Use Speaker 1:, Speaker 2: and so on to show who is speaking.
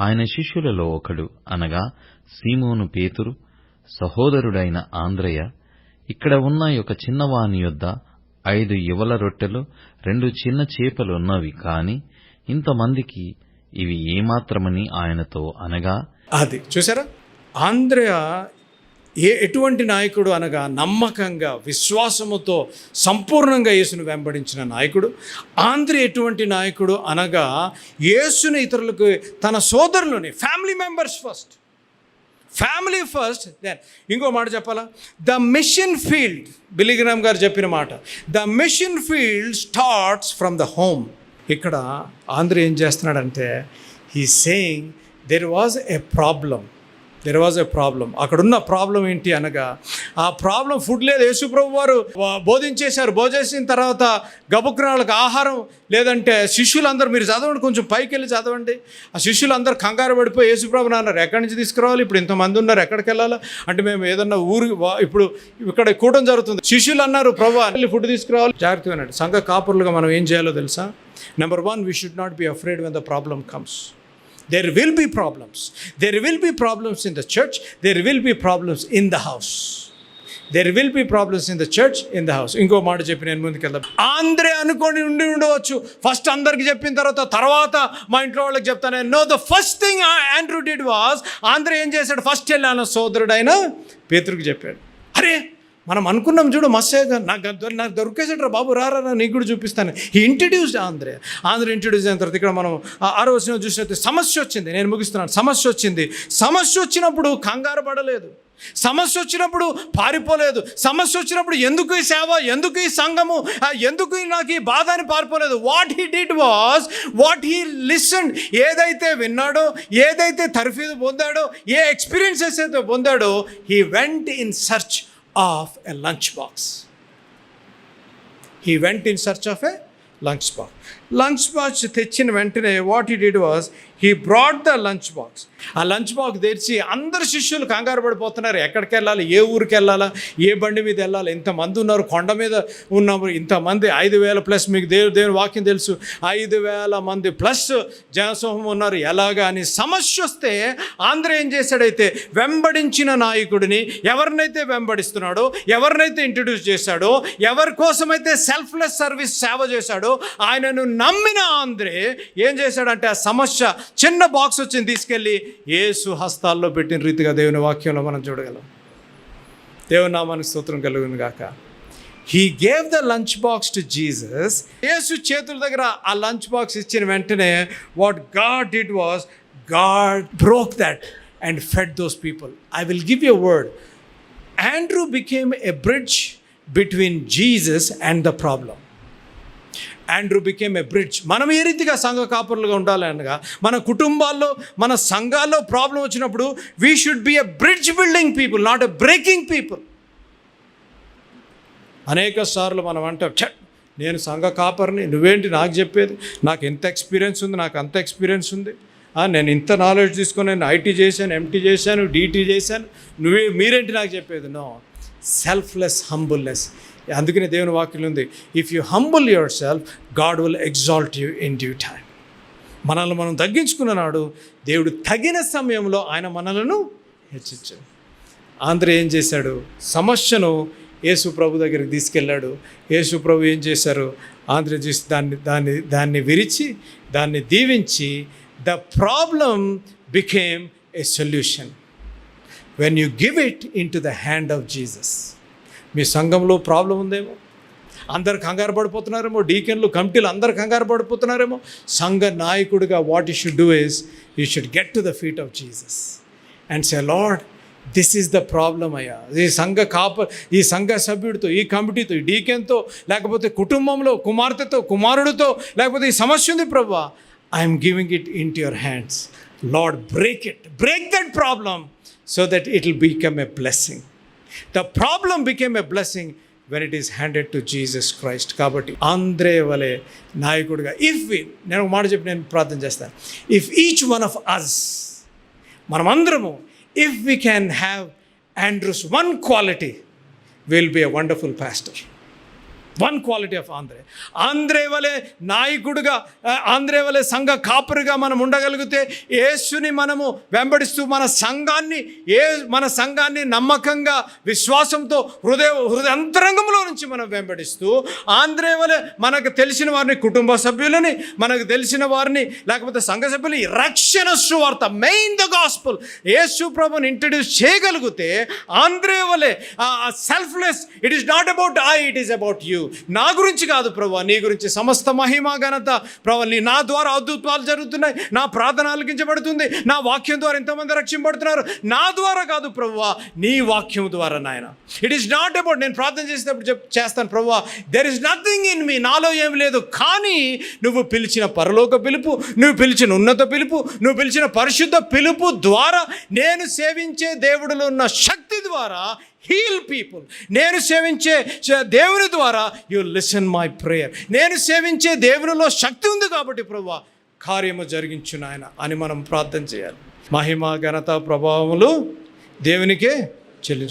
Speaker 1: ఆయన శిష్యులలో ఒకడు అనగా సీమోను పేతురు సహోదరుడైన ఆంద్రయ. ఇక్కడ ఉన్న ఒక చిన్నవాని యొద్ద ఐదు ఇవల రొట్టెలు రెండు చిన్న చేపలున్నవి కాని ఇంతమందికి ఇవి ఏమాత్రమని ఆయనతో అనగా
Speaker 2: అది చూసారా? ఆంధ్రయ ఏ ఎటువంటి నాయకుడు అనగా నమ్మకంగా విశ్వాసముతో సంపూర్ణంగా యేసును వెంబడించిన నాయకుడు. ఆంధ్ర ఎటువంటి నాయకుడు అనగా యేసుని ఇతరులకు తన సోదరులని family members first family first then ఇంకో మాట చెప్పాలా? ద మిషన్ ఫీల్డ్ బిలిగ్రామ్ గారు చెప్పిన మాట. The mission field starts from the home ఇక్కడ ఆంధ్ర ఏం చేస్తున్నాడంటే he saying there was a problem there was a problem అక్కడున్న ప్రాబ్లం ఏంటి అనగా ఆ ప్రాబ్లం ఫుడ్ లేదు. యేసుప్రభు వారు బోధించేశారు. భోజేసిన తర్వాత గబుగ్రహాలకు ఆహారం లేదంటే శిష్యులందరూ మీరు చదవండి కొంచెం పైకి వెళ్ళి చదవండి. ఆ శిష్యులందరూ కంగారు పడిపోయి యేసుప్రభు నాన్నారు ఎక్కడి నుంచి తీసుకురావాలి? ఇప్పుడు ఇంతమంది ఉన్నారు ఎక్కడికి వెళ్ళాలి అంటే మేము ఏదన్నా ఊరు వా- ఇప్పుడు ఇక్కడ కూటం జరుగుతుంది. శిష్యులు అన్నారు ప్రభు వెళ్ళి ఫుడ్ తీసుకురావాలి. జాగ్రత్తగా సంఘ కాపురులుగా మనం ఏం చేయాలో తెలుసా? Number one we should not be afraid when the problem comes there will be problems there will be problems in the church there will be problems in the house there will be problems in the church in the house ఇంకో మాట చెప్పి నేను ముందుకెళ్దాం. ఆంధ్రే అనుకోని ఉండి ఉండవచ్చు. First అందరికి చెప్పిన తర్వాత తర్వాత మా ఇంట్లో వాళ్ళకి చెప్తాను. No the first thing Andrew did was Andrew ఏం చేశాడు? ఫస్ట్ వెళ్ళాను సోదరుడైన పేతుడికి చెప్పాడు. అరే మనం అనుకున్నాం చూడు మస్తేగా నాకు నాకు దొరికేసాడు రా బాబు రారా నీకు కూడా చూపిస్తాను. ఈ ఇంట్రడ్యూస్డ్ ఆంధ్రే ఆంధ్ర ఇంట్రడ్యూస్ అయిన తర్వాత ఇక్కడ మనం ఆరో వచ్చిన చూసినట్టు సమస్య వచ్చింది. నేను ముగిస్తున్నాను. సమస్య వచ్చింది. సమస్య వచ్చినప్పుడు కంగారు పడలేదు. సమస్య వచ్చినప్పుడు పారిపోలేదు. సమస్య వచ్చినప్పుడు ఎందుకు ఈ సేవ? ఎందుకు ఈ సంఘము? ఎందుకు నాకు ఈ బాధ అని పారిపోలేదు? What he did was what he listen ఏదైతే విన్నాడో ఏదైతే తర్ఫీదు పొందాడో ఏ ఎక్స్పీరియన్సెస్ అయితే పొందాడో he went in search of a lunchbox. He went in search of a lunchbox. Lunch box తెచ్చిన వెంటనే what it did was he brought the lunch box ఆ లంచ్ బాక్స్ తెరిచి అందరు శిష్యులు కంగారు పడిపోతున్నారు. ఎక్కడికి వెళ్ళాలి? ఏ ఊరికి వెళ్ళాలా? ఏ బండి మీద వెళ్ళాలి? ఇంతమంది ఉన్నారు. కొండ మీద ఉన్నప్పుడు ఇంతమంది ఐదు వేల ప్లస్ మీకు దేవుడు దేవుని వాక్యం తెలుసు. ఐదు వేల మంది ప్లస్ జనసమూహం ఉన్నారు. ఎలాగా అని సమస్య వస్తే ఆంధ్ర ఏం చేశాడైతే వెంబడించిన నాయకుడిని ఎవరినైతే వెంబడిస్తున్నాడో ఎవరినైతే ఇంట్రడ్యూస్ చేశాడో ఎవరి కోసమైతే సెల్ఫ్లెస్ సర్వీస్ సేవ చేశాడో ఆయనను నమ్మిన ఆంధ్రే ఏం చేశాడంటే ఆ సమస్య చిన్న బాక్స్ వచ్చింది తీసుకెళ్ళి యేసు హస్తాల్లో పెట్టిన రీతిగా దేవుని వాక్యంలో మనం చూడగలం. దేవుని నామానికి స్తోత్రం కలుగును గాక. He gave the lunch box to Jesus Yesu చేతుల దగ్గర ఆ లంచ్ బాక్స్ ఇచ్చిన వెంటనే what God did was God broke that and fed those people I will give you word Andrew became a bridge between Jesus and the problem Andrew became a bridge మనం ఏ రీతిగా సంఘ కాపురులుగా ఉండాలనగా మన కుటుంబాల్లో మన సంఘాల్లో ప్రాబ్లం వచ్చినప్పుడు we should be a bridge building people not a breaking people అనేక సార్లు మనం అంటాం నేను సంఘ కాపర్ని నువ్వేంటి నాకు చెప్పేది? నాకు ఎంత ఎక్స్పీరియన్స్ ఉంది నాకు అంత ఎక్స్పీరియన్స్ ఉంది. నేను ఇంత నాలెడ్జ్ తీసుకొని నేను ఐటీ చేశాను ఎంటీ చేశాను డీటీ చేశాను నువ్వే మీరేంటి నాకు చెప్పేది? నో సెల్ఫ్లెస్ హంబుల్నెస్ అందుకనే దేవుని వాక్యం ఉంది if you humble yourself God will exalt you in due time మనల్ని మనం తగ్గించుకున్న నాడు దేవుడు తగిన సమయంలో ఆయన మనలను హెచ్చించాడు. ఆంధ్ర ఏం చేశాడు? సమస్యను యేసు ప్రభు దగ్గరికి తీసుకెళ్ళాడు. యేసు ప్రభు ఏం చేశారు? ఆంధ్ర చేసి దాన్ని దాన్ని దాన్ని విరిచి దాన్ని దీవించి the problem became a solution when you give it into the hand of Jesus మీ సంఘంలో ప్రాబ్లం ఉందేమో? అందరు కంగారు పడిపోతున్నారేమో? డీకెన్లు కమిటీలు అందరు కంగారు పడిపోతున్నారేమో? సంఘ నాయకుడిగా what you should do is you should get to the feet of Jesus and say Lord this is the problem అయ్యా. ఈ సంఘ కాప ఈ సంఘ సభ్యుడితో ఈ కమిటీతో ఈ డీకెన్తో లేకపోతే కుటుంబంలో కుమార్తెతో కుమారుడితో లేకపోతే ఈ సమస్య ఉంది ప్రభా. I'm giving it into your hands Lord break it break that problem so that it will become a blessing the problem became a blessing when it is handed to Jesus Christ కాబట్టి ఆంధ్రే వలె నాయకుడిగా if we నేను ఒక మాట చెప్పి నేను ప్రార్థన చేస్తాను if each one of us మనమందరము if we can have Andrew's one quality will be a wonderful pastor one quality of Andrew. Andrew వలె నాయకుడుగా ఆంధ్రే వలె సంఘ కాపురిగా మనం ఉండగలిగితే యేసుని మనము వెంబడిస్తూ మన సంఘాన్ని ఏ మన సంఘాన్ని నమ్మకంగా విశ్వాసంతో హృదయ హృదయంతరంగంలో నుంచి మనం వెంబడిస్తూ ఆంధ్రే వలె మనకు తెలిసిన వారిని కుటుంబ సభ్యులని మనకు తెలిసిన వారిని లేకపోతే సంఘ సభ్యులని రక్షణ సువార్త మెయిన్ ద గాస్పుల్. యేసు ప్రభుని ఇంట్రడ్యూస్ చేయగలిగితే ఆంధ్రే వలె selfless it is not about I it is about you నా గురించి కాదు ప్రభు నీ గురించి సమస్త మహిమ ఘనత ప్రభు నీ నా ద్వారా అద్భుతాలు జరుగుతున్నాయి. నా ప్రార్థన ఆలకించబడుతుంది. నా వాక్యం ద్వారా ఎంతమంది రక్షింపబడుతున్నారు. నా ద్వారా కాదు ప్రభు నీ వాక్యం ద్వారా నాయన. ఇట్ ఈస్ నాట్ అబౌట్ నేను ప్రార్థన చేసినప్పుడు చెప్ చేస్తాను ప్రభు there is nothing in me నాలో ఏం లేదు. కానీ నువ్వు పిలిచిన పరలోక పిలుపు నువ్వు పిలిచిన ఉన్నత పిలుపు నువ్వు పిలిచిన పరిశుద్ధ పిలుపు ద్వారా నేను సేవించే దేవుడులో ఉన్న శక్తి ద్వారా హీల్ పీపుల్ నేను సేవించే దేవుని ద్వారా యు లిసన్ మై ప్రేయర్ నేను సేవించే దేవునిలో శక్తి ఉంది కాబట్టి ప్రభు కార్యము జరిగించు నాయన అని మనం ప్రార్థన చేయాలి. మహిమ ఘనత ప్రభావములు దేవునికే చెల్లి